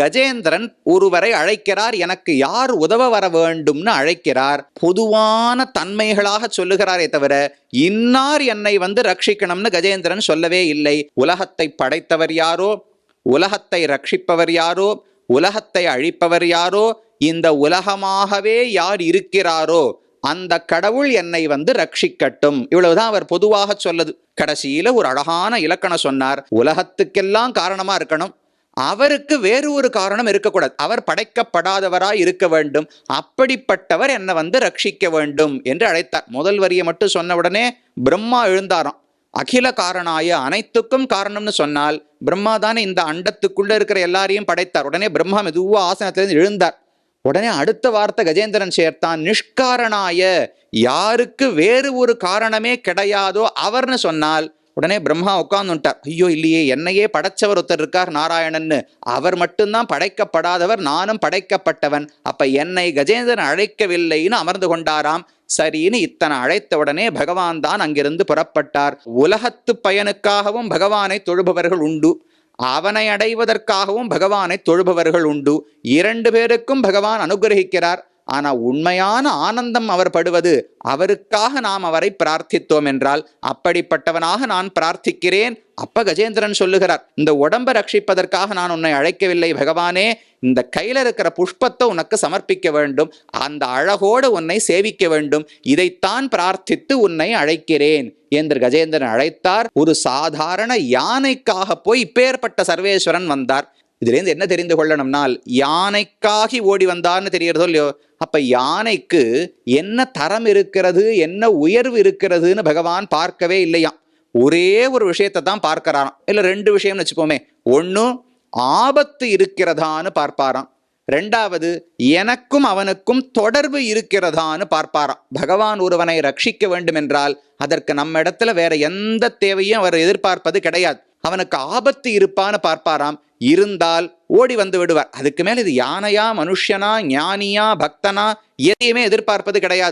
கஜேந்திரன் ஒருவரை அழைக்கிறார் எனக்கு யார் உதவ வர வேண்டும்னு அழைக்கிறார். பொதுவான தன்மைகளாக சொல்லுகிறாரே தவிர இன்னார் என்னை வந்து ரட்சிக்கணும்னு கஜேந்திரன் சொல்லவே இல்லை. உலகத்தை படைத்தவர் யாரோ உலகத்தை ரட்சிப்பவர் யாரோ உலகத்தை அழிப்பவர் யாரோ இந்த உலகமாகவே யார் இருக்கிறாரோ அந்த கடவுள் என்னை வந்து ரட்சிக்கட்டும். இவ்வளவுதான் அவர் பொதுவாக சொல்லது. கடைசியில ஒரு அழகான இலக்கணம் சொன்னார். உலகத்துக்கெல்லாம் காரணமா இருக்கணும். அவருக்கு வேறு ஒரு காரணம் இருக்கக்கூடாது. அவர் படைக்கப்படாதவராய் இருக்க வேண்டும். அப்படிப்பட்டவர் என்னை வந்து ரட்சிக்க வேண்டும் என்று அழைத்தார். முதல் வரியை மட்டும் சொன்ன உடனே பிரம்மா எழுந்தாராம். அகில காரணாய அனைத்துக்கும் காரணம்னு சொன்னால் பிரம்மா தானே இந்த அண்டத்துக்குள்ள இருக்கிற எல்லாரையும் படைத்தார். உடனே பிரம்மா மெதுவா ஆசனத்திலிருந்து எழுந்தார். உடனே அடுத்த வார்த்தை கஜேந்திரன் சேர்த்தான். நிஷ்காரணாய யாருக்கு வேறு ஒரு காரணமே கிடையாதோ அவர்னு சொன்னால் உடனே பிரம்மா உட்கார்ந்துட்டார். ஐயோ இல்லையே என்னையே படைச்சவர் ஒருத்தர் இருக்கார் நாராயணன்னு. அவர் மட்டும்தான் படைக்கப்படாதவர் நானும் படைக்கப்பட்டவன். அப்ப என்னை கஜேந்திரன் அழைக்கவில்லைன்னு அமர்ந்து கொண்டாராம். சரின்னு இத்தனை அழைத்த உடனே பகவான் தான் அங்கிருந்து புறப்பட்டார். உலகத்து பயனுக்காகவும் பகவானை தொழுபவர்கள் உண்டு. அவனை அடைவதற்காகவும் பகவானை தொழுபவர்கள் உண்டு. இரண்டு பேருக்கும் பகவான் அனுகிரகிக்கிறார். ஆனா உண்மையான ஆனந்தம் அவர் படுவது அவருக்காக நாம் அவரை பிரார்த்தித்தோம் என்றால் அப்படிப்பட்டவனாக நான் பிரார்த்திக்கிறேன் அப்ப கஜேந்திரன் சொல்லுகிறார் இந்த உடம்பை ரட்சிப்பதற்காக நான் உன்னை அழைக்கவில்லை பகவானே இந்த கையில இருக்கிற புஷ்பத்தை உனக்கு சமர்ப்பிக்க வேண்டும் அந்த அழகோடு உன்னை சேவிக்க வேண்டும் இதைத்தான் பிரார்த்தித்து உன்னை அழைக்கிறேன் என்று கஜேந்திரன் அழைத்தார். ஒரு சாதாரண யானைக்காக போய் இப்பேற்பட்ட சர்வேஸ்வரன் வந்தார். இதுலேருந்து என்ன தெரிந்து கொள்ளணும்னால் யானைக்காகி ஓடி வந்தார்னு தெரியறதோ இல்லையோ அப்ப யானைக்கு என்ன தரம் இருக்கிறது என்ன உயர்வு இருக்கிறதுன்னு பகவான் பார்க்கவே இல்லையாம். ஒரே ஒரு விஷயத்தை தான் பார்க்கறாராம். இல்லை ரெண்டு விஷயம்னு வச்சுப்போமே. ஒன்று ஆபத்து இருக்கிறதான்னு பார்ப்பாராம். ரெண்டாவது எனக்கும் அவனுக்கும் தொடர்பு இருக்கிறதான்னு பார்ப்பாராம். பகவான் ஒருவனை ரட்சிக்க வேண்டும் என்றால் அதற்கு நம்ம இடத்துல வேற எந்த தேவையும் அவர் எதிர்பார்ப்பது கிடையாது. அவனுக்கு ஆபத்து இருப்பான்னு பார்ப்பாராம். இருந்தால் ஓடி வந்து விடுவார். அதுக்கு மேல இது யானையா மனுஷனா ஞானியா பக்தனா எதையுமே எதிர்பார்ப்பது கிடையாது.